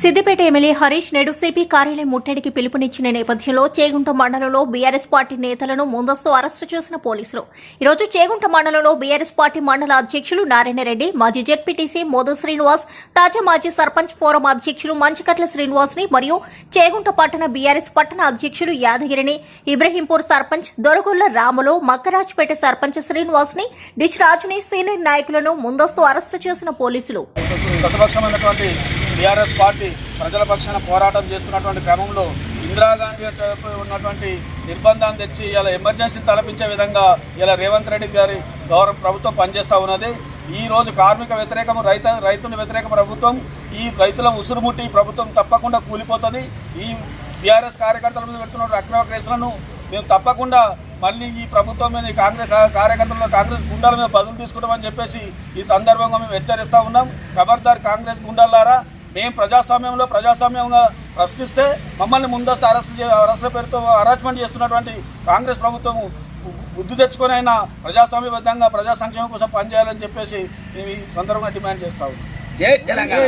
Siddipet MLA Harish నేడు CP కార్యాలయం ముట్టడికి పిలుపునిచ్చిన నేపథ్యంలో చేగుంట మండలంలో బీఆర్ఎస్ పార్టీ నేతలను ముందస్తు అరెస్టు చేసిన పోలీసులు. ఈరోజు చేగుంట మండలంలో బీఆర్ఎస్ పార్టీ మండల అధ్యక్షులు నారాయణరెడ్డి మాజీ జెడ్పీటీసీ మోదు శ్రీనివాస్ తాజా మాజీ సర్పంచ్ ఫోరం అధ్యక్షులు మంచికట్ల శ్రీనివాస్ని మరియు చేగుంట పట్టణ బీఆర్ఎస్ పట్టణ అధ్యక్షులు యాదగిరిని ఇబ్రహీంపూర్ సర్పంచ్ దొరగొల్ల రాములు మక్కరాజ్పేట సర్పంచ్ శ్రీనివాస్ని డిచ్ రాజుని సీనియర్ నాయకులను ముందస్తు అరెస్టు చేసిన పోలీసులు. టీఆర్ఎస్ పార్టీ ప్రజల పక్షాన పోరాటం చేస్తున్నటువంటి క్రమంలో ఇందిరాగాంధీ ఉన్నటువంటి నిర్బంధాన్ని తెచ్చి ఇలా ఎమర్జెన్సీ తలపించే విధంగా ఇలా రేవంత్ రెడ్డి గారి గౌరవ ప్రభుత్వం పనిచేస్తూ ఉన్నది. ఈ రోజు కార్మిక వ్యతిరేకం రైత రైతుల వ్యతిరేక ప్రభుత్వం ఈ రైతుల ఉసురుముట్టి ప్రభుత్వం తప్పకుండా కూలిపోతుంది. ఈ టీఆర్ఎస్ కార్యకర్తల మీద పెడుతున్న అక్రమ కేసులను మేము తప్పకుండా మళ్ళీ ఈ ప్రభుత్వం మీద ఈ కాంగ్రెస్ కార్యకర్తలు కాంగ్రెస్ గుండాల మీద బదులు తీసుకుంటామని చెప్పేసి ఈ సందర్భంగా మేము హెచ్చరిస్తూ ఉన్నాం. ఖబర్దార్ కాంగ్రెస్ గుండాలారా మేము ప్రజాస్వామ్యంలో ప్రజాస్వామ్యంగా ప్రశ్నిస్తే మమ్మల్ని ముందస్తు అరెస్ట్ అరెస్టుల పేరుతో అరెస్ట్మెంట్ చేస్తున్నటువంటి కాంగ్రెస్ ప్రభుత్వము బుద్ధి తెచ్చుకొని అయినా ప్రజాస్వామ్యబద్ధంగా ప్రజా సంక్షేమం కోసం పనిచేయాలని చెప్పేసి మేము ఈ సందర్భంగా డిమాండ్ చేస్తా ఉన్నాం. జై తెలంగాణ.